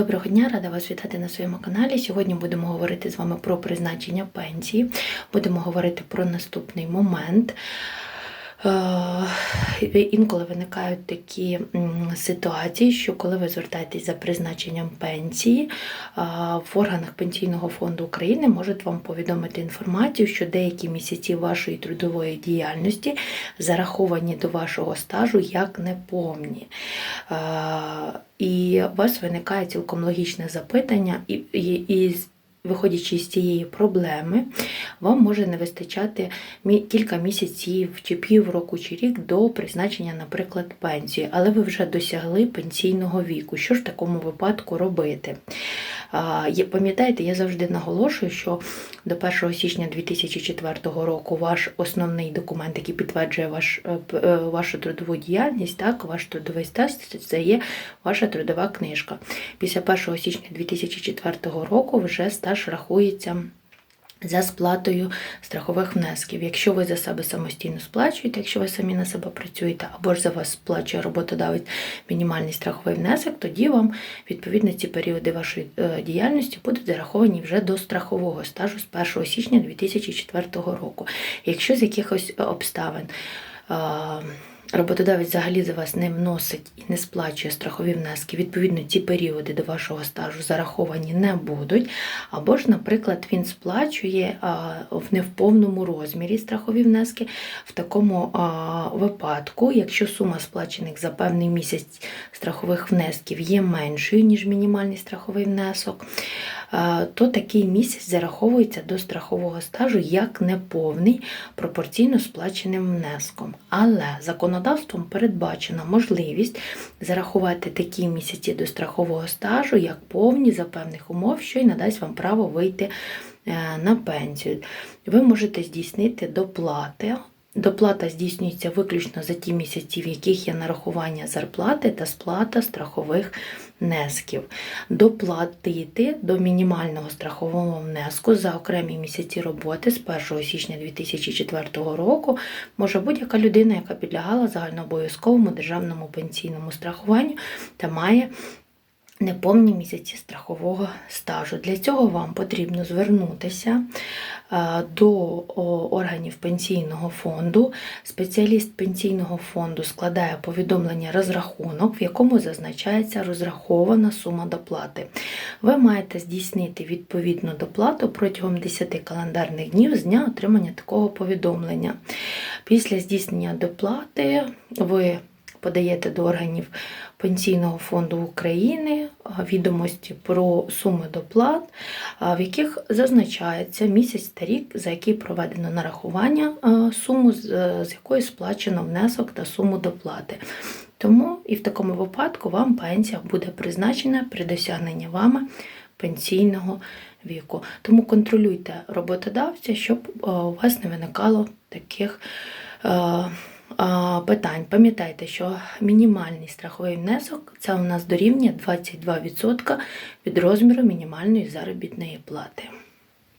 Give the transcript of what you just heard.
Доброго дня, рада вас вітати на своєму каналі. Сьогодні будемо говорити з вами про призначення пенсії. Будемо говорити про наступний момент. Е, Інколи виникають такі ситуації, що коли ви звертаєтесь за призначенням пенсії, е, в органах Пенсійного фонду України можуть вам повідомити інформацію, що деякі місяці вашої трудової діяльності зараховані до вашого стажу як неповні. Е, І у вас виникає цілком логічне запитання, і, і, і виходячи з цієї проблеми, вам може не вистачати кілька місяців чи півроку чи рік до призначення, наприклад, пенсії, але ви вже досягли пенсійного віку. Що ж в такому випадку робити? Пам'ятаєте, я завжди наголошую, що до 1 січня 2004 року ваш основний документ, який підтверджує ваш, е, е, вашу трудову діяльність, так, ваш трудовий стаж, це є ваша трудова книжка. Після 1 січня 2004 року вже стаж рахується за сплатою страхових внесків. Якщо ви за себе самостійно сплачуєте, якщо ви самі на себе працюєте, або ж за вас сплачує роботодавець мінімальний страховий внесок, тоді вам відповідно ці періоди вашої е, діяльності будуть зараховані вже до страхового стажу з 1 січня 2004 року. Якщо з якихось е, обставин е, роботодавець взагалі за вас не вносить і не сплачує страхові внески, відповідно, ці періоди до вашого стажу зараховані не будуть. Або ж, наприклад, він сплачує в не в повному розмірі страхові внески. В такому випадку, якщо сума сплачених за певний місяць страхових внесків є меншою, ніж мінімальний страховий внесок, то такий місяць зараховується до страхового стажу як неповний пропорційно сплаченим внеском. Але законодавством передбачена можливість зарахувати такі місяці до страхового стажу як повні за певних умов, що й надасть вам право вийти е, на пенсію. Ви можете здійснити доплати. Доплата здійснюється виключно за ті місяці, в яких є нарахування зарплати та сплата страхових внесків. Доплатити до мінімального страхового внеску за окремі місяці роботи з 1 січня 2004 року може будь-яка людина, яка підлягала загальнообов'язковому державному пенсійному страхуванню та має неповні місяці страхового стажу. Для цього вам потрібно звернутися е, до органів пенсійного фонду. Спеціаліст пенсійного фонду складає повідомлення розрахунок, в якому зазначається розрахована сума доплати. Ви маєте здійснити відповідну доплату протягом 10 календарних днів з дня отримання такого повідомлення. Після здійснення доплати ви подаєте до органів Пенсійного фонду України відомості про суми доплат, в яких зазначається місяць та рік, за який проведено нарахування суму, з е, якої сплачено внесок та суму доплати. Тому і в такому випадку вам пенсія буде призначена при досягненні вами пенсійного віку. Тому контролюйте роботодавця, щоб е, у вас не виникало таких. Питань. Пам'ятайте, що мінімальний страховий внесок це у нас дорівнює 22% від розміру мінімальної заробітної плати.